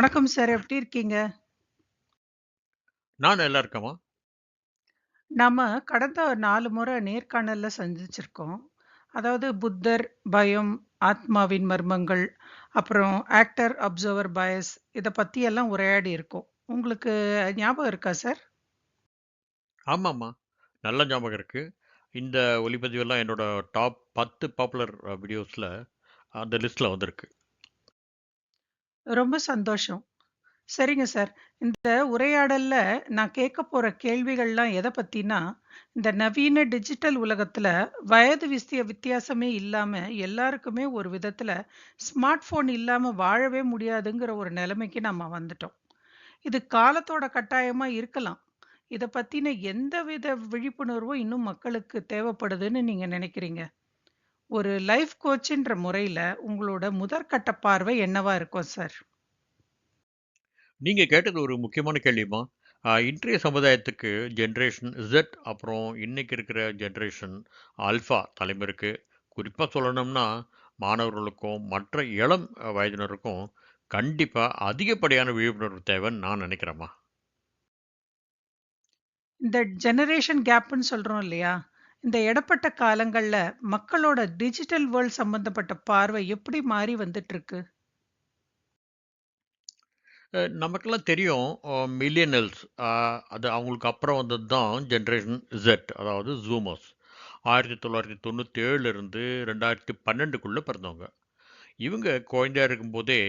வணக்கம் சார். எப்படி இருக்கீங்க? நான் நல்லா இருக்கேன்ம்மா. நாம கடந்த 4 முறை நேர்காணல்ல சந்திச்சிருக்கோம். அதாவது புத்தர், பயம், ஆத்மாவின் மர்மங்கள், அப்புறம் ஆக்டர், அப்சர்வர் பயஸ் இத பத்தி எல்லாம் உரையாடி இருக்கோம். உங்களுக்கு ஞாபகம் இருக்கா சார்? ஆமாம்மா. நல்ல ஞாபகம் இருக்கு. இந்த ஒலிப்பதிவெல்லாம் என்னோட டாப் 10 பாப்புலர் வீடியோஸ்ல அந்த லிஸ்ட்ல வந்திருக்கு. ரொம்ப சந்தோஷம். சரிங்க சார். இந்த உரையாடல்ல நான் கேட்கப் போற கேள்விகள்லாம் எத பத்தினா, இந்த நவீன டிஜிட்டல் உலகத்துல வயது விஸ்திய வித்தியாசமே இல்லாம எல்லாருக்குமே ஒரு விதத்துல ஸ்மார்ட் போன் இல்லாம வாழவே முடியாதுங்கிற ஒரு நிலைமைக்கு நம்ம வந்துட்டோம். இது காலத்தோட கட்டாயமா இருக்கலாம். இத பத்தின எந்தவித விழிப்புணர்வும் இன்னும் மக்களுக்கு தேவைப்படுதுன்னு நீங்க நினைக்கிறீங்க? ஒரு லைஃப் கோச்ன்ற முறையில உங்களோட முதற்கட்ட பார்வை என்னவா இருக்கும் சார்? நீங்க கேட்டது ஒரு முக்கியமான கேள்விம்மா. அ இன்றைய சமுதாயத்துக்கு ஜெனரேஷன் இசட் அப்புறம் இன்னைக்கு இருக்கிற ஜெனரேஷன் ஆல்ஃபா தலைமுறைக்கு குறிப்பா சொல்லணும்னா, மாணவர்களுக்கும், மற்ற இளம் வயதினருக்கும் கண்டிப்பா அதிகப்படியான விழிப்புணர்வு தேவைன்னு நான் நினைக்கிறேன்ம்மா. இந்த ஜெனரேஷன் கேப்ன்னு சொல்றோம் இல்லையா? இந்த இடைப்பட்ட காலங்களில் மக்களோட டிஜிட்டல் வேர்ல்ட் சம்பந்தப்பட்ட பார்வை எப்படி மாறி வந்துட்டு இருக்கு? நமக்கெல்லாம் தெரியும் மில்லியனல்ஸ் அது அவங்களுக்கு அப்புறம் வந்தது தான் ஜென்ரேஷன் ஜெட் அதாவது ஜூமர்ஸ். 1997 இருந்து 2012க்குள்ள பிறந்தவங்க. இவங்க குழந்தையாக இருக்கும்போதே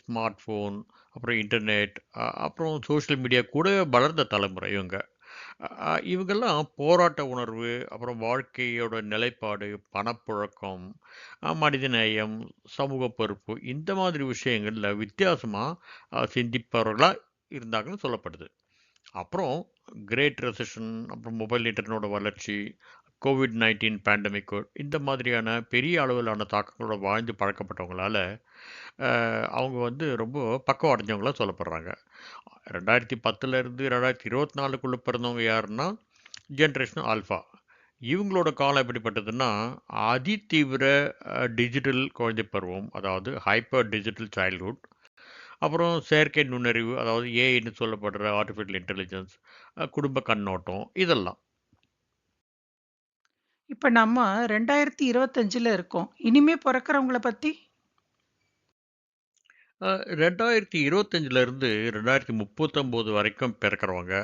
ஸ்மார்ட் ஃபோன், அப்புறம் இன்டர்நெட், அப்புறம் சோஷியல் மீடியா கூட வளர்ந்த தலைமுறை இவங்க. இவங்கெல்லாம் போராட்ட உணர்வு, அப்புறம் வாழ்க்கையோட நிலைப்பாடு, பணப்புழக்கம், அ மனிதநேயம், சமூக பொறுப்பு இந்த மாதிரி விஷயங்களில் வித்தியாசமாக சிந்திப்பவர்களாக இருந்தாங்கன்னு சொல்லப்படுது. அப்புறம் கிரேட் ரெசெஷன், அப்புறம் மொபைல் இன்டர்னோட வளர்ச்சி, கோவிட்-19 பேண்டமிக் இந்த மாதிரியான பெரிய அளவிலான தாக்கங்களோட வாழ்ந்து பழக்கப்பட்டவங்களால, அவங்க வந்து ரொம்ப பக்கம் அடைஞ்சவங்களாக சொல்லப்படுறாங்க. ரெண்டாயிரத்தி பத்துலேருந்து ரெண்டாயிரத்தி இருபத்தி நாலுக்குள்ளே பிறந்தவங்க யாருன்னா, ஜென்ரேஷன் ஆல்ஃபா. இவங்களோட காலம் எப்படிப்பட்டதுன்னா, அதிதீவிர தீவிர டிஜிட்டல் குழந்தை பருவம், அதாவது ஹைப்பர் டிஜிட்டல் சைல்ட்ஹுட். அப்புறம் செயற்கை நுண்ணறிவு, அதாவது ஏஐன்னு சொல்லப்படுற ஆர்டிஃபிஷியல் இன்டெலிஜென்ஸ், குடும்ப கண்ணோட்டம் இதெல்லாம். இப்ப நம்ம 2025ல இருக்கோம். இனிமே பொறக்கறவங்கள பத்தி? அ 2025ல இருந்து 2039 வரைக்கும் பிறக்கிறவங்க,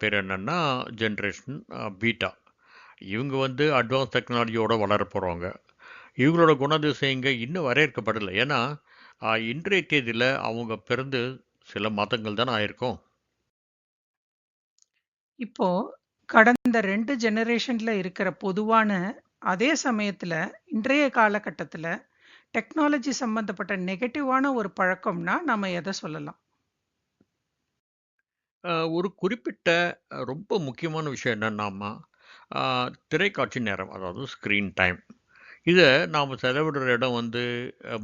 பேர் என்னன்னா ஜெனரேஷன் பீட்டா. இவங்க வந்து அட்வான்ஸ் டெக்னாலஜியோட வளரப் போறவங்க. இவங்களோட குணாதிசயங்க இன்னும் வரையறுக்கப்படல. ஏன்னா, இன்றைய தேதியில அவங்க பிறந்து சில மாதங்கள் தானே ஆயிருக்கும். இப்போ கடந்த ரெண்டு ஜெனரேஷன்ல இருக்கிற பொதுவான அதே சமயத்துல இன்றைய காலகட்டத்துல டெக்னாலஜி சம்பந்தப்பட்ட நெகட்டிவான ஒரு பழக்கம்னா நாம எதை சொல்லலாம்? ஒரு குறிப்பிட்ட ரொம்ப முக்கியமான விஷயம் என்னன்னாம்மா, அ திரைக்காட்சி நேரம், அதாவது ஸ்க்ரீன் டைம். இதை நாம் செலவிடுற இடம் வந்து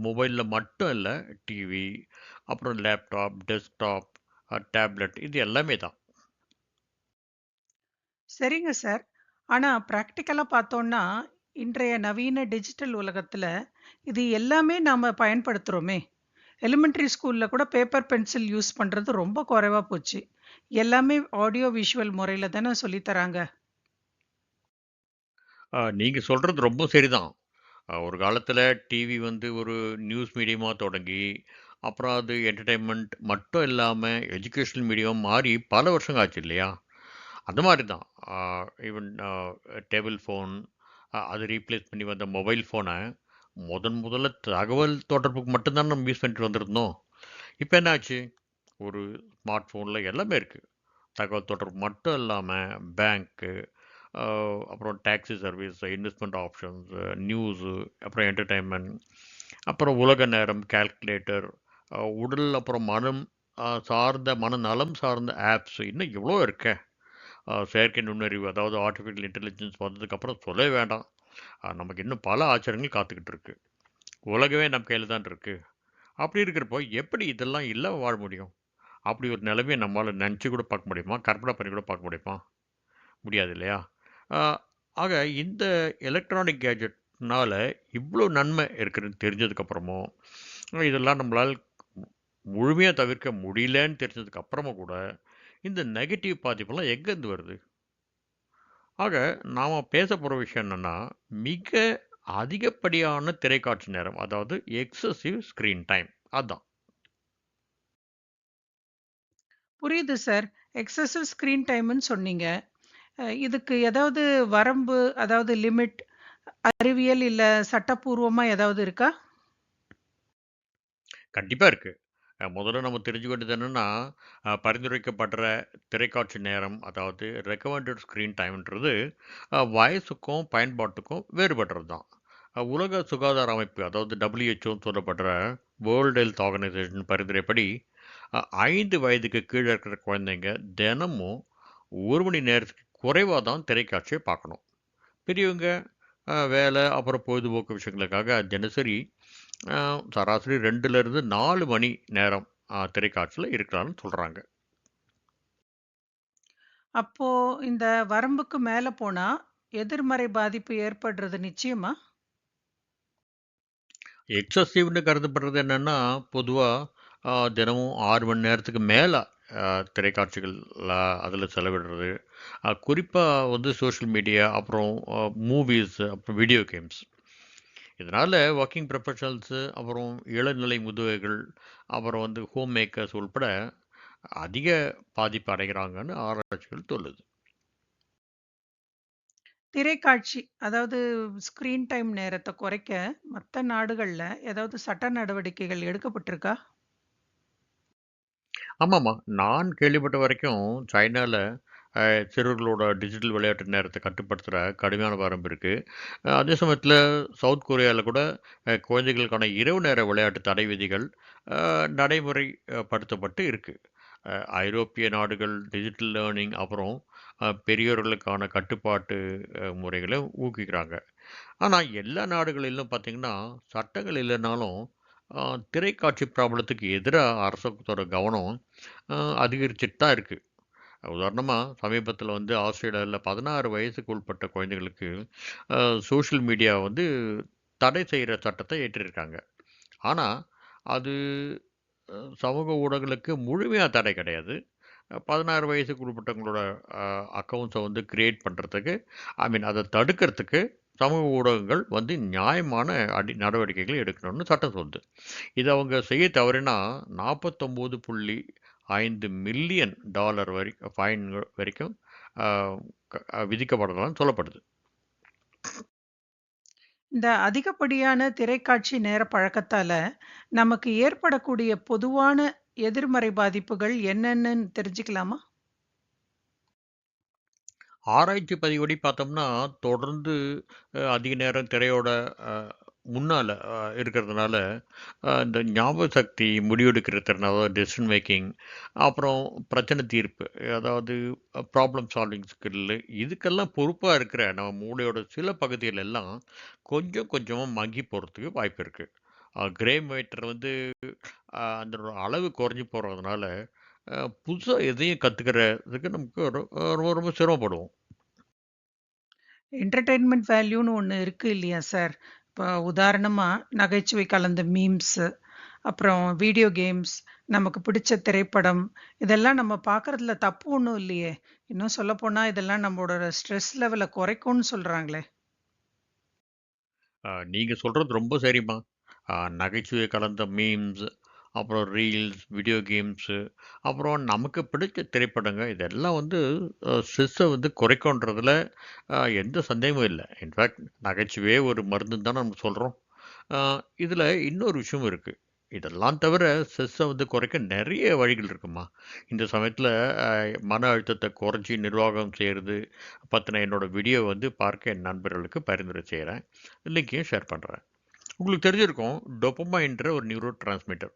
மொபைலில் மட்டும் இல்லை டிவி, அப்புறம் லேப்டாப், டெஸ்க்டாப், டேப்லெட் இது எல்லாமே தான். சரிங்க சார். ஆனா பிராக்டிகலா பார்த்தோம்னா, இன்றைய நவீன டிஜிட்டல் உலகத்துல இது எல்லாமே நாம பயன்படுத்துறோமே. எலிமெண்டரி ஸ்கூல்ல கூட பேப்பர், பென்சில் யூஸ் பண்றது ரொம்ப குறைவா போச்சு. எல்லாமே ஆடியோ விஷுவல் முறையில தானே சொல்லி தராங்க. அ நீங்க சொல்றது ரொம்ப சரிதான். அ ஒரு காலத்துல டிவி வந்து ஒரு நியூஸ் மீடியமா தொடங்கி, அப்புறம் அது என்டர்டெயின்மெண்ட் மட்டும் இல்லாம எஜுகேஷனல் மீடியம் மாறி பல வருஷம் ஆச்சு இல்லையா? அந்த மாதிரி தான். ஈவன் டேபிள் ஃபோன் அது ரீப்ளேஸ் பண்ணி வந்த மொபைல் ஃபோனை முதன் முதல்ல தகவல் தொடர்புக்கு மட்டும்தான் நம்ம யூஸ் பண்ணிட்டு வந்திருந்தோம். இப்போ என்னாச்சு ஒரு ஸ்மார்ட் ஃபோனில் எல்லாமே இருக்குது தகவல் தொடர்பு மட்டும் இல்லாமல் பேங்க்கு, அப்புறம் taxi service, investment options, news, அப்புறம் என்டர்டெயின்மெண்ட் அப்புறம் உலக நேரம், கால்குலேட்டர், உடல் அப்புறம் மனம் சார்ந்த மனநலம் சார்ந்த ஆப்ஸ் இன்னும் இவ்வளோ இருக்கே. செயற்கை நுண்ணறிவு, அதாவது ஆர்டிஃபிஷியல் இன்டெலிஜென்ஸ் வந்ததுக்கப்புறம் சொல்லவே வேண்டாம். நமக்கு இன்னும் பல ஆச்சரியங்கள் காத்துக்கிட்டு இருக்குது உலகமே நம்ம கையில் தான் இருக்குது அப்படி இருக்கிறப்போ எப்படி இதெல்லாம் இல்லை வாழ முடியும்? அப்படி ஒரு நிலைமையை நம்மளால் நினச்சி கூட பார்க்க முடியுமா? கற்பனை பண்ணி கூட பார்க்க முடியுமா? முடியாது இல்லையா? ஆக இந்த எலக்ட்ரானிக் கேஜெட்னால் இவ்வளோ நன்மை இருக்குதுன்னு தெரிஞ்சதுக்கப்புறமும் இதெல்லாம் நம்மளால் முழுமையாக தவிர்க்க முடியலன்னு தெரிஞ்சதுக்கப்புறமா கூட, இந்த நெகட்டிவ் பாதிப்பெல்லாம் எங்கேருந்து வருது? ஆக, நாம பேசப் போற விஷயம் என்னன்னா, மிக அதிகப்படியான திரைக்காட்சி நேரம். அதாவது எக்ஸசிவ் ஸ்க்ரீன் டைம். அதான். புரியுது சார். எக்ஸசிவ் ஸ்க்ரீன் டைம்ன்னு சொன்னீங்க. இதுக்கு ஏதாவது வரம்பு, அதாவது லிமிட் அறிவியல் இல்ல சட்டப்பூர்வமா ஏதாவது இருக்கா? கண்டிப்பா இருக்கு. முதல்ல நம்ம தெரிஞ்சுக்க வேண்டியது என்னென்னா பரிந்துரைக்கப்படுற திரைக்காட்சி நேரம், அதாவது ரெக்கமெண்டட் ஸ்க்ரீன் டைம்ன்றது வயசுக்கும், பயன்பாட்டுக்கும் வேறுபடுறது தான். உலக சுகாதார அமைப்பு, அதாவது டபிள்யூஹெச்ஓன்னு சொல்லப்படுற வேர்ல்டு ஹெல்த் ஆர்கனைசேஷன் பரிந்துரைப்படி, ஐந்து வயதுக்கு கீழே இருக்கிற குழந்தைங்க தினமும் ஒரு மணி நேரத்துக்கு குறைவாக தான் திரைக்காட்சியை பார்க்கணும். பெரியவங்க வேலை, அப்புறம் பொழுதுபோக்கு விஷயங்களுக்காக தினசரி சராசரி 2லிருந்து 4 மணி நேரம் திரைக்காட்சியில இருக்கலாம்னு சொல்றாங்க. அப்போ இந்த வரம்புக்கு மேல போனா, எதிர்மறை பாதிப்பு ஏற்படுறது நிச்சயமா? எக்ஸசிவ்ன்னு கருதப்படுறது என்னன்னா, பொதுவா அ தினமும் 6 மணி நேரத்துக்கு மேல அ திரைக்காட்சிகள்ல அதில செலவிடுறது. அ குறிப்பா வந்து சோஷியல் மீடியா, அப்புறம் மூவிஸ், அப்புறம் வீடியோ கேம்ஸ். இதனால வொர்க்கிங் ப்ரொஃபஷனல்ஸு, அப்புறம் இளநிலை முதுகைகள், அப்புறம் வந்து ஹோம் மேக்கர்ஸ் உள்பட அதிக பாதிப்பு அடைகிறாங்கன்னு ஆராய்ச்சிகள் சொல்லுது. திரைக்காட்சி, அதாவது ஸ்க்ரீன் டைம் நேரத்த குறைக்க மத்த நாடுகள்ல ஏதாவது சட்ட நடவடிக்கைகள் எடுக்கப்பட்டிருக்கா? ஆமாமா. நான் கேள்விப்பட்ட வரைக்கும் சைனால அ சிறுவர்களோட டிஜிட்டல் விளையாட்டு நேரத்தை கட்டுப்படுத்துகிற கடுமையான வரம்பு இருக்குது அதே சமயத்தில் சவுத் கொரியாவில் கூட குழந்தைகளுக்கான இரவு நேர விளையாட்டு தடை விதிகள் நடைமுறைப்படுத்தப்பட்டு இருக்குது ஐரோப்பிய நாடுகள் டிஜிட்டல் லேர்னிங், அப்புறம் பெரியோர்களுக்கான கட்டுப்பாட்டு முறைகளை முறைகள ஊக்குவிக்கிறாங்க. எல்லா நாடுகளிலும் பார்த்தீங்கன்னா, சட்டங்கள் இல்லைனாலும் திரைக்காட்சி பிராபலத்துக்கு எதிராக அரசத்தோட கவனம் அதிகரிச்சுட்டு தான் இருக்குது உதாரணமாக சமீபத்தில் வந்து ஆஸ்திரேலியாவில் பதினாறு வயசுக்கு உட்பட்ட குழந்தைகளுக்கு சோஷியல் மீடியா வந்து தடை செய்கிற சட்டத்தை ஏற்றிருக்காங்க ஆனால் அது சமூக ஊடகங்களுக்கு முழுமையாக தடை கிடையாது. பதினாறு வயசுக்கு உட்பட்டவங்களோட அக்கௌண்ட்ஸை வந்து க்ரியேட் பண்ணுறதுக்கு ஐ மீன் அதை தடுக்கிறதுக்கு சமூக ஊடகங்கள் வந்து நியாயமான அடி நடவடிக்கைகளை எடுக்கணும்னு சட்டம் சொல்லுது. இதை அவங்க செய்ய தவறினா, 49.5 மில்லியன் டாலர் வரை ஃபைன் வரைக்கும் விதிக்கப்படலாம்னு சொல்லப்படுது. இந்த அதிகப்படியான திரைக்காட்சி நேர பழக்கத்தால, நமக்கு ஏற்படக்கூடிய பொதுவான எதிர்மறை பாதிப்புகள் என்னன்னு தெரிஞ்சுக்கலாமா? ஆராய்ச்சி பதிவுபடி பார்த்தோம்னா, தொடர்ந்து அதிக நேரம் திரையோட முன்னால் இருக்கிறதுனால, இந்த ஞாபக சக்தி, முடிவெடுக்கிற திறன், அதாவது டெசிஷன் மேக்கிங், அப்புறம் பிரச்சனை தீர்ப்பு, அதாவது ப்ராப்ளம் சால்விங் ஸ்கில்லு, இதுக்கெல்லாம் பொறுப்பாக இருக்கிற நம்ம மூளையோட சில பகுதிகள் எல்லாம் கொஞ்சம் கொஞ்சமாக மங்கி போகிறதுக்கு வாய்ப்பு இருக்குது கிரே மேட்டர் வந்து அந்த அளவு குறைஞ்சி போகிறதுனால புதுசாக எதையும் கற்றுக்கிறதுக்கு நமக்கு ரொம்ப ரொம்ப சிரமப்படுவோம். என்டர்டெயின்மெண்ட் வேல்யூன்னு ஒன்று இருக்குது இல்லையா சார்? இப்போ உதாரணமாக நகைச்சுவை கலந்த மீம்ஸு, அப்புறம் வீடியோ கேம்ஸ், நமக்கு பிடிச்ச திரைப்படம், இதெல்லாம் நம்ம பார்க்கறதுல தப்பு ஒன்றும் இல்லையே! இன்னும் சொல்லப்போனால் இதெல்லாம் நம்மளோட ஸ்ட்ரெஸ் லெவலை குறைக்கும்னு சொல்கிறாங்களே நீங்கள் நீங்க சொல்றது ரொம்ப சரிம்மா. நகைச்சுவை கலந்த மீம்ஸ், அப்புறம் ரீல்ஸ், வீடியோ கேம்ஸு, அப்புறம் நமக்கு பிடிச்ச திரைப்படங்கள் இதெல்லாம் வந்து ஸ்ட்ரெஸ்ஸை வந்து குறைக்கும்ன்றதுல எந்த சந்தேகமும் இல்லை. இன்ஃபேக்ட் நகைச்சுவே ஒரு மருந்துன்னு தான் நம்ம சொல்கிறோம் இதில் இன்னொரு விஷயமும் இருக்குது இதெல்லாம் தவிர ஸ்ட்ரெஸ்ஸை வந்து குறைக்க நிறைய வழிகள் இருக்குமா? இந்த சமயத்தில் மன அழுத்தத்தை குறைஞ்சி நிர்வாகம் செய்கிறது பற்றின என்னோடய வீடியோ வந்து பார்க்க என் நண்பர்களுக்கு பரிந்துரை செய்கிறேன் லிங்கையும் ஷேர் பண்ணுறேன் உங்களுக்கு தெரிஞ்சிருக்கும் டோபமைன்ற ஒரு நியூரோ டிரான்ஸ்மிட்டர்.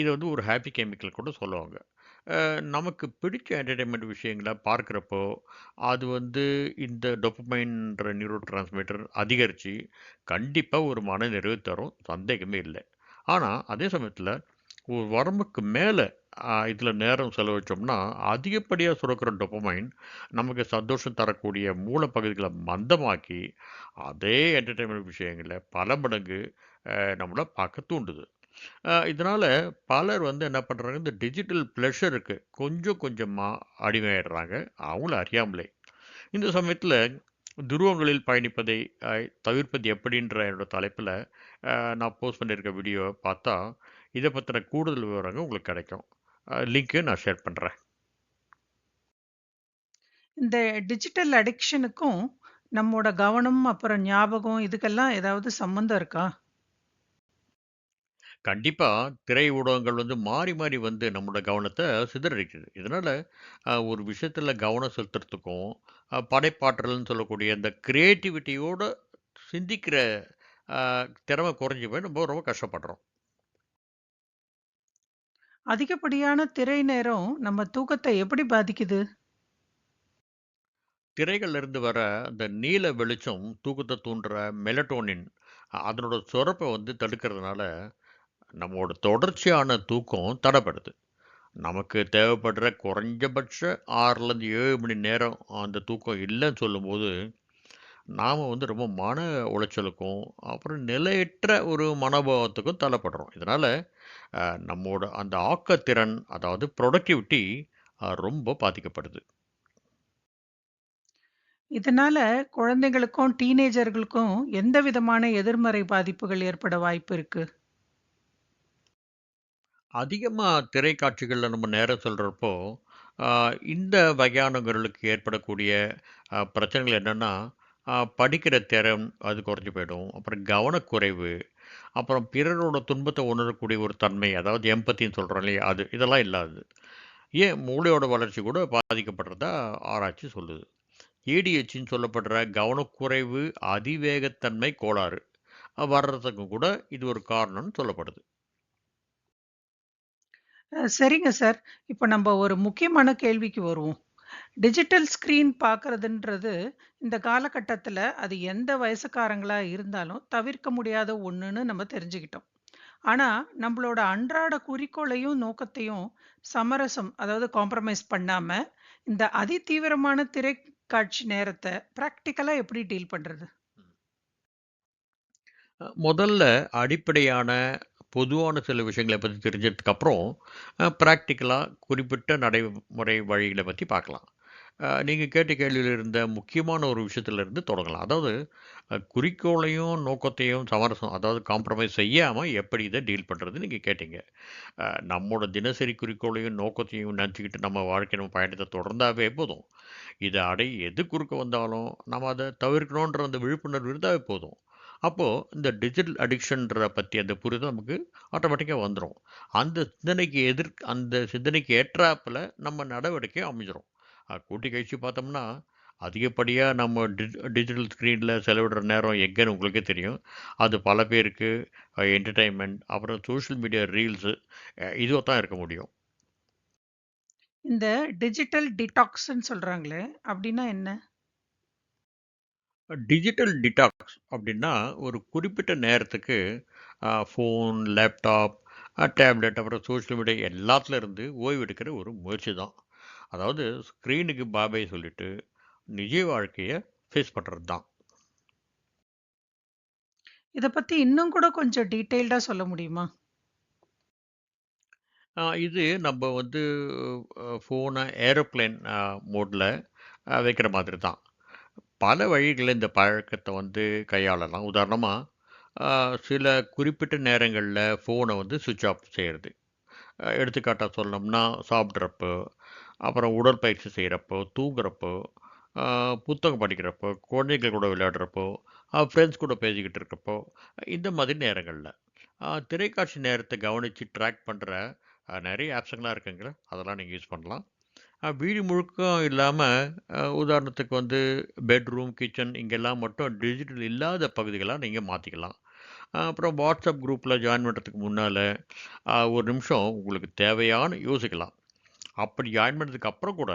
இதை வந்து ஒரு ஹாப்பி கெமிக்கல் கூட சொல்லுவாங்க. நமக்கு பிடிச்ச என்டர்டைன்மெண்ட் விஷயங்களை பார்க்குறப்போ அது வந்து இந்த டொப்பமைன்ற நியூரோ டிரான்ஸ்மிட்டர் அதிகரித்து கண்டிப்பாக ஒரு மன நிறைவு தரும். சந்தேகமே இல்லை ஆனால் அதே சமயத்தில் ஒரு வரம்புக்கு மேலே இதில் நேரம் செலவழிச்சோம்னா, அதிகப்படியாக சுரக்கிற டொப்பமைன் நமக்கு சந்தோஷம் தரக்கூடிய மூல மந்தமாக்கி, அதே என்டர்டைன்மெண்ட் விஷயங்களை பல மடங்கு நம்மளை பார்க்க தூண்டுது. இதனால் பலர் வந்து என்ன பண்ணுறாங்க இந்த டிஜிட்டல் ப்ளஷருக்கு கொஞ்சம் கொஞ்சமாக அடிமையாயிடுறாங்க. அவங்களும் அறியாமலே. இந்த சமயத்தில் துருவங்களில் பயணிப்பதை தவிர்ப்பது எப்படின்ற என்னோட தலைப்பில் நான் போஸ்ட் பண்ணியிருக்க வீடியோவை பார்த்தா, இதை பற்றின கூடுதல் விவரங்கள் உங்களுக்கு கிடைக்கும். அ நான் ஷேர் பண்ணுறேன் இந்த டிஜிட்டல் அடிக்ஷனுக்கும் நம்மோட கவனம், அப்புறம் ஞாபகம் இதுக்கெல்லாம் ஏதாவது சம்மந்தம் இருக்கா? கண்டிப்பா திரை ஊடகங்கள் வந்து மாறி மாறி வந்து நம்மோட கவனத்த சிதறடிக்குது. இதனால அ ஒரு விஷயத்துல கவனம் செலுத்துறதுக்கும், அ படைப்பாற்றல்ன்னு சொல்லக்கூடிய இந்த கிரியேட்டிவிட்டியோட சிந்திக்கிற அ திறமை குறைஞ்சு போய் நம்ம ரொம்ப கஷ்டப்படுறோம். அதிகப்படியான திரை நேரம் நம்ம தூக்கத்த எப்படி பாதிக்குது? திரைகள்ல இருந்து வர அந்த நீல வெளிச்சம் தூக்கத்த தூண்டுற மெலட்டோனின் அதனோட சுரப்ப வந்து தடுக்கிறதுனால, நம்மளோட தொடர்ச்சியான தூக்கம் தடைப்படுது. நமக்கு தேவைப்படுற குறைஞ்சபட்ச 6லருந்து 7 மணி நேரம் அந்த தூக்கம் இல்லைன்னு சொல்லும்போது, நாம் வந்து ரொம்ப மன உளைச்சலுக்கும், அப்புறம் நிலையற்ற ஒரு மனோபாவத்துக்கும் தள்ளப்படுறோம். இதனால் நம்மோட அந்த ஆக்கத்திறன், அதாவது ப்ரொடக்டிவிட்டி ரொம்ப பாதிக்கப்படுது. இதனால குழந்தைங்களுக்கும் டீனேஜர்களுக்கும் எந்த விதமான எதிர்மறை பாதிப்புகள் ஏற்பட வாய்ப்பு இருக்கு? அதிகமாக திரைக்காட்சிகளில் நம்ம நேரம் சொல்கிறப்போ இந்த வகையானவர்களுக்கு ஏற்படக்கூடிய பிரச்சனைகள் என்னன்னா, படிக்கிற திறன் அது குறைஞ்சு போயிடும். அப்புறம் கவனக்குறைவு, அப்புறம் பிறரோட துன்பத்தை உணரக்கூடிய ஒரு தன்மை, அதாவது எம்பத்தின்னு சொல்கிறோம் இல்லையா? அது இதெல்லாம் இல்லாது ஏன் மூளையோட வளர்ச்சி கூட பாதிக்கப்படுறதா ஆராய்ச்சி சொல்லுது. ஏடிஹெச்ன்னு சொல்லப்படுற கவனக்குறைவு, அதிவேகத்தன்மை கோளாறு வர்றதுக்கும் வர்றதுக்கு கூட இது ஒரு காரணம்னு சொல்லப்படுது. சரிங்க சார். இப்ப நம்ப ஒரு முக்கியமான கேள்விக்கு வருவோம். டிஜிட்டல் ஸ்க்ரீன் பார்க்கறதுன்றது, இந்த காலகட்டத்தில அது எந்த வயசுக்காரங்களா இருந்தாலும் தவிர்க்க முடியாத ஒண்ணுன்னு நம்ம தெரிஞ்சுக்கிட்டோம். ஆனா, நம்பளோட அன்றாட குறிக்கோளையும், நோக்கத்தையும் சமரசம் அதாவது காம்ப்ரமைஸ் பண்ணாம, இந்த அதிதீவிரமான திரைக்காட்சி நேரத்த பிராக்டிகலா எப்படி டீல் பண்றது? அ முதல்ல அடிப்படையான பொதுவான சில விஷயங்கள பற்றி தெரிஞ்சதுக்கு அப்புறம், குறிப்பிட்ட நடைமுறை வழிகளை பற்றி பார்க்கலாம். நீங்கள் கேட்ட கேள்வியில் இருந்த முக்கியமான ஒரு விஷயத்திலிருந்து தொடங்கலாம். அதாவது குறிக்கோளையும், நோக்கத்தையும் சமரசம் அதாவது காம்ப்ரமைஸ் செய்யாமல் எப்படி இதை டீல் பண்ணுறது நீங்கள் கேட்டீங்க. நம்மளோட தினசரி குறிக்கோளையும், நோக்கத்தையும் நினச்சிக்கிட்டு நம்ம வாழ்க்கை நம்ம பயணத்தை தொடர்ந்தாவே போதும். இதை அடைய எது குறுக்க வந்தாலும், நம்ம அதை தவிர்க்கணுன்ற அந்த விழிப்புணர்வு இருந்தாவே போதும். அப்போது இந்த டிஜிட்டல் அடிக்ஷன்ற பற்றி அந்த புரிதல் நமக்கு ஆட்டோமேட்டிக்காக வந்துடும் அந்த சிந்தனைக்கு எதிர் அந்த சிந்தனைக்கு ஏற்றாப்பில் நம்ம நடவடிக்கை அமைஞ்சிரும். கூட்டி கழிச்சு பார்த்தோம்னா, அதிகப்படியாக நம்ம டிஜிட்டல் ஸ்க்ரீனில் செலவிடுற நேரம் எங்கேன்னு உங்களுக்கே தெரியும். அது பல பேருக்கு என்டர்டைன்மெண்ட் அப்புறம் சோஷியல் மீடியா ரீல்ஸு இதுவாக தான் இருக்க முடியும். இந்த டிஜிட்டல் டிடாக்ஸ்ன்னு சொல்றாங்களே, அப்படின்னா என்ன? டிஜிட்டல் டிடாக்ஸ் அப்டின்னா, ஒரு குறிப்பிட்ட நேரத்துக்கு ஃபோன், லேப்டாப், டேப்லெட் அப்புறம் சோஷியல் மீடியா எல்லாத்துல இருந்து ஓய்வு எடுக்கிற ஒரு முயற்சி தான். அதாவது ஸ்க்ரீனுக்கு பாய் பாய் சொல்லிட்டு, நிஜ வாழ்க்கைய ஃபேஸ் பண்றது தான். இத பத்தி இன்னும் கூட கொஞ்சம் டீட்டெயில்டா சொல்ல முடியுமா? இது நம்ப வந்து ஃபோன ஏரோப்ளேன் மோட்ல வைக்கிற மாதிரி தான். பல வழிகளில் இந்த பழக்கத்தை வந்து கையாளலாம். உதாரணமாக சில குறிப்பிட்ட நேரங்களில் ஃபோனை வந்து சுவிட்ச் ஆஃப் செய்கிறது எடுத்துக்காட்டாக சொல்லணும்னா, சாப்பிட்றப்போ அப்புறம் உடற்பயிற்சி செய்கிறப்போ தூங்குறப்போ, புத்தகம் படிக்கிறப்போ, குழந்தைகள் கூட விளையாடுறப்போ, ஃப்ரெண்ட்ஸ் கூட பேசிக்கிட்டு இருக்கப்போ, இந்த மாதிரி நேரங்களில் திரைக்காட்சி நேரத்தை கவனித்து ட்ராக் பண்ணுற நிறைய ஆப்ஸுங்களாம் இருக்குங்களா அதெல்லாம் நீங்கள் யூஸ் பண்ணலாம். வீடு முழுக்க இல்லாமல் உதாரணத்துக்கு வந்து பெட்ரூம், கிச்சன் இங்கெல்லாம் மட்டும் டிஜிட்டல் இல்லாத பகுதிகளாக நீங்கள் மாற்றிக்கலாம் அப்புறம் வாட்ஸ்அப் குரூப்பில் ஜாயின் பண்ணுறதுக்கு முன்னால் ஒரு நிமிஷம் உங்களுக்கு தேவையான யோசிக்கலாம். அப்படி ஜாயின் பண்ணதுக்கு அப்புறம் கூட,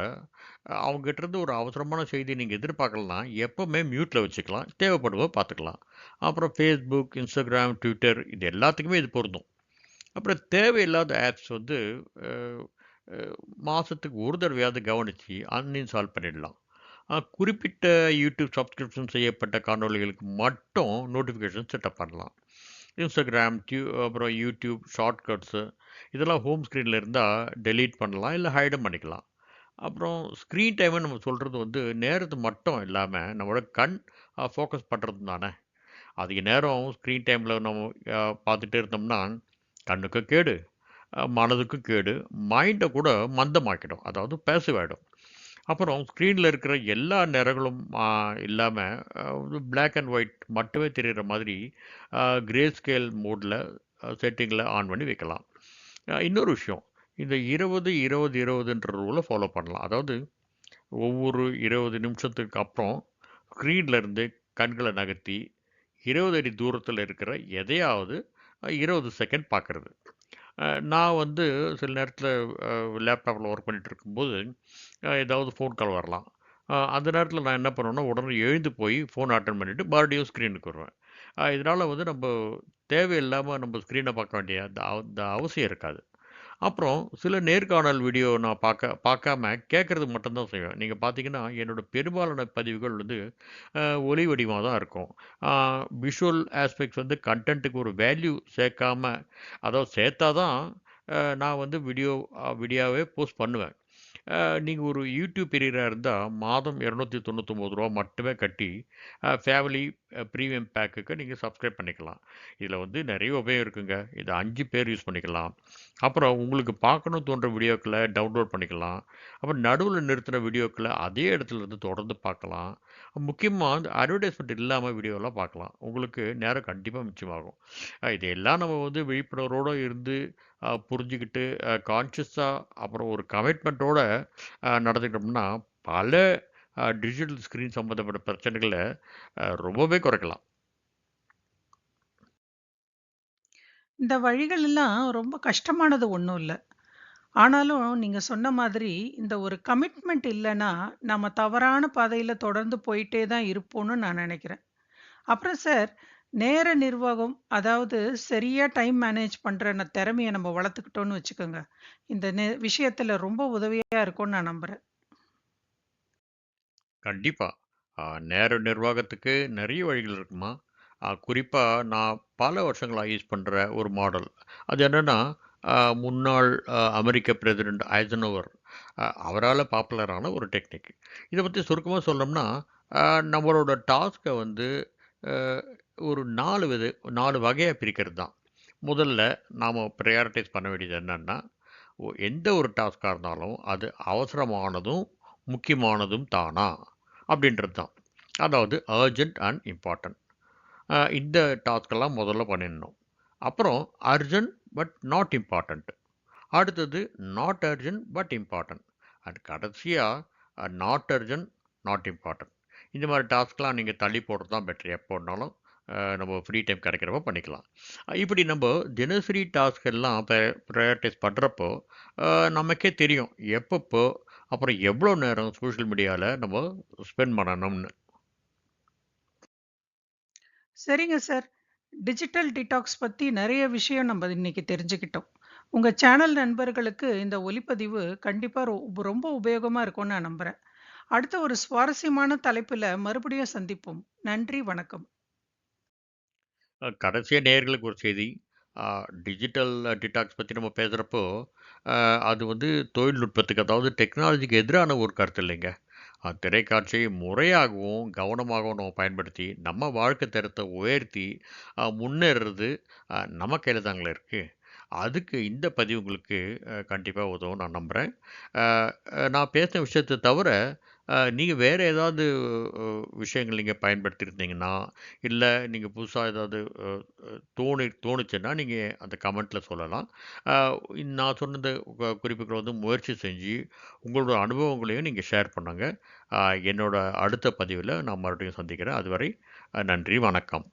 அவங்ககிட்ட இருந்து ஒரு அவசரமான செய்தி நீங்கள் எதிர்பார்க்கலன்னா, எப்போவுமே மியூட்டில் வச்சுக்கலாம். தேவைப்படுவோ பார்த்துக்கலாம். அப்புறம் ஃபேஸ்புக் இன்ஸ்டாகிராம் ட்விட்டர் இது எல்லாத்துக்குமே இது பொருந்தும். அப்புறம் தேவையில்லாத ஆப்ஸ் வந்து மாதத்துக்கு ஒரு தடவையாவது கவனித்து அன்இன்ஸ்டால் பண்ணிடலாம். குறிப்பிட்ட யூடியூப் சப்ஸ்கிரிப்ஷன் செய்யப்பட்ட காணொலிகளுக்கு மட்டும் நோட்டிஃபிகேஷன் செட்டப் பண்ணலாம். இன்ஸ்டாகிராம், டியூ அப்புறம் யூடியூப், ஷார்ட்கட்ஸு இதெல்லாம் ஹோம் ஸ்க்ரீனில் இருந்தால் டெலீட் பண்ணலாம். இல்லை ஹைடும் பண்ணிக்கலாம். அப்புறம் ஸ்க்ரீன் டைமை நம்ம சொல்கிறது வந்து நேரத்து மட்டும் இல்லாமல் நம்மளோட கண் ஃபோக்கஸ் பண்ணுறது தானே! அதிக நேரம் ஸ்க்ரீன் டைமில் நம்ம பார்த்துட்டே இருந்தோம்னா, கண்ணுக்கு கேடு, மனதுக்கு கேடு, மைண்டை கூட மந்தமாக்கிடும். அதாவது பேசிவ் அப்புறம் ஸ்க்ரீனில் இருக்கிற எல்லா நிறங்களும் இல்லாமல் பிளாக் அண்ட் ஒயிட் மட்டுமே தெரிகிற மாதிரி கிரே ஸ்கேல் மோடில் செட்டிங்கில் ஆன் பண்ணி வைக்கலாம். இன்னொரு விஷயம், இந்த இருபது இருபது இருபதுன்ற ரூலை ஃபாலோ பண்ணலாம். அதாவது ஒவ்வொரு 20 நிமிஷத்துக்கு அப்புறம் ஸ்க்ரீன்லேருந்து கண்களை நகர்த்தி 20 அடி தூரத்தில் இருக்கிற எதையாவது இருபது செகண்ட் பார்க்கறது. நான் வந்து சில நேரத்தில் லேப்டாப்பில் ஒர்க் பண்ணிட்டு இருக்கும்போது, ஏதாவது ஃபோன் கால் வரலாம். அந்த நேரத்தில் நான் என்ன பண்ணுவேன்னா, உடனே எழுந்து போய் ஃபோன் அட்டன் பண்ணிவிட்டு மறுபடியும் ஸ்க்ரீனுக்கு வருவேன். இதனால் வந்து நம்ம தேவையில்லாமல் நம்ம ஸ்க்ரீனை பார்க்க வேண்டிய அந்த அவசியம் இருக்காது. அப்புறம் சில நேர்காணல் வீடியோ நான் பார்க்க பார்க்காம கேட்குறது மட்டும்தான் செய்வேன். நீங்கள் பார்த்தீங்கன்னா, என்னோட பெரும்பாலான பதிவுகள் வந்து ஒலி வடிவமாக தான் இருக்கும். விஷுவல் ஆஸ்பெக்ட்ஸ் வந்து கண்டென்ட்டுக்கு ஒரு வேல்யூ சேர்க்காம அதாவது சேர்த்தா தான் நான் வந்து வீடியோ வீடியோவே போஸ்ட் பண்ணுவேன். நீங்கள் ஒரு யூடியூப் பெரியராக இருந்தால் மாதம் இரநூத்தி தொண்ணூற்றொம்பது ரூபா மட்டுமே கட்டி, ஃபேமிலி ப்ரீமியம் பேக்குக்கு நீங்கள் சப்ஸ்கிரைப் பண்ணிக்கலாம். இதில் வந்து நிறைய உபயோகம் இருக்குங்க. இதை அஞ்சு பேர் யூஸ் பண்ணிக்கலாம். அப்புறம் உங்களுக்கு பார்க்கணும் தோன்ற வீடியோக்களை டவுன்லோட் பண்ணிக்கலாம். அப்புறம் நடுவில் நிறுத்தின வீடியோக்களை அதே இடத்துல இருந்து தொடர்ந்து பார்க்கலாம். முக்கியமாக அந்த அட்வர்டைஸ்மெண்ட் இல்லாமல் வீடியோலாம் பார்க்கலாம். உங்களுக்கு நேரம் கண்டிப்பாக மிச்சமாகும். இதையெல்லாம் நம்ம வந்து விழிப்புணர்வோடு இருந்து புரிஞ்சுக்கிட்டு கான்ஷியஸாக அப்புறம் ஒரு கமிட்மெண்ட்டோடு நடந்துக்கிட்டோம்னா, பல டிஜிட்டல் ஸ்க்ரீன் சம்மந்தப்பட்ட பிரச்சனைகளை ரொம்பவே குறைக்கலாம். இந்த வழிகள் எல்லாம் ரொம்ப கஷ்டமானது ஒன்றும் இல்லை ஆனாலும் நீங்கள் சொன்ன மாதிரி இந்த ஒரு கமிட்மெண்ட் இல்லைன்னா நம்ம தவறான பாதையில் தொடர்ந்து போயிட்டே தான் இருப்போம்னு நான் நினைக்கிறேன் அப்புறம் சார், நேர நிர்வாகம் அதாவது சரியாக டைம் மேனேஜ் பண்ணுற திறமையை நம்ம வளர்த்துக்கிட்டோன்னு வச்சுக்கோங்க. இந்த நெ விஷயத்தில் ரொம்ப உதவியாக இருக்கும்னு நான் நம்புகிறேன் கண்டிப்பாக நேர நிர்வாகத்துக்கு நிறைய வழிகள் இருக்குமா. குறிப்பாக நான் பல வருஷங்களாக யூஸ் பண்ணுற ஒரு மாடல். அது என்னென்னா முன்னாள் அமெரிக்க பிரசிடென்ட் ஐசனோவர் அவரால் பாப்புலரான ஒரு டெக்னிக். இதை பற்றி சுருக்கமாக சொல்லணும்னா, நம்மளோட டாஸ்க்கை வந்து ஒரு நாலு வித நாலு வகையாக பிரிக்கிறது தான். முதல்ல நாம் ப்ரையாரிட்டைஸ் பண்ண வேண்டியது என்னென்னா எந்த ஒரு டாஸ்க்காக இருந்தாலும் அது அவசரமானதும், முக்கியமானதும் தானா? அப்படின்றது தான். அதாவது அர்ஜென்ட் அண்ட் இம்பார்ட்டன்ட். இந்த டாஸ்கெல்லாம் முதல்ல பண்ணிடணும். அப்புறம் அர்ஜென்ட் பட் நாட் இம்பார்ட்டன்ட். அடுத்தது not urgent but important. And கடைசியாக நாட் அர்ஜென்ட், நாட் இம்பார்ட்டன்ட். இந்த மாதிரி டாஸ்க்லாம் நீங்கள் தள்ளி போடுறது தான் பெட்டர். எப்போ நம்ம ஃப்ரீ டைம் கிடைக்கிறப்போ பண்ணிக்கலாம். இப்படி நம்ம தினசரி டாஸ்க் எல்லாம் ப பண்ணுறப்போ நமக்கே தெரியும். எப்பப்போ, அப்புறம் எவ்வளோ நேரம் சோஷியல் மீடியால நம்ம ஸ்பெண்ட் பண்ணணும்னு. சரிங்க சார். டிஜிட்டல் டிடாக்ஸ் பத்தி நெறைய விஷயம் நம்ம இன்னைக்கு தெரிஞ்சுக்கிட்டோம். உங்க சேனல் நண்பர்களுக்கு இந்த ஒலிப்பதிவு கண்டிப்பா ரொ ரொம்ப உபயோகமா இருக்கும்னு நான் நம்புறேன். அடுத்த ஒரு சுவாரஸ்யமான தலைப்புல மறுபடியும் சந்திப்போம். நன்றி, வணக்கம். அ கடைசியா நேயர்களுக்கு ஒரு செய்தி. டிஜிட்டல் டிடாக்ஸ் பத்தி நம்ம பேசுறப்போ, அ அது வந்து தொழில்நுட்பத்துக்கு அதாவது டெக்னாலஜிக்கு எதிரான ஒரு கருத்து இல்லைங்க. அந்த திரைக்காட்சியை முறையாகவும், கவனமாகவும் நம்ம பயன்படுத்தி, நம்ம வாழ்க்கை தரத்தை உயர்த்தி, முன்னேறது முன்னேறுறது நம்ம கையில் தாங்களே இருக்குது அதுக்கு இந்த பதிவு உங்களுக்கு உதவும் நான் நம்புகிறேன் நான் பேசின விஷயத்த தவிர, நீங்கள் வேறு ஏதாவது விஷயங்கள் நீங்கள் பயன்படுத்தியிருந்தீங்கன்னா, இல்லை நீங்கள் புதுசாக ஏதாவது தோணி தோணுச்சுன்னா, நீங்கள் அந்த கமெண்ட்டில் சொல்லலாம். நான் சொன்னது க வந்து முயற்சி செஞ்சு, உங்களோட அனுபவங்களையும் நீங்கள் ஷேர் பண்ணுங்கள் என்னோட அடுத்த பதிவில் நான் மறுபடியும் சந்திக்கிறேன். அதுவரை நன்றி, வணக்கம்.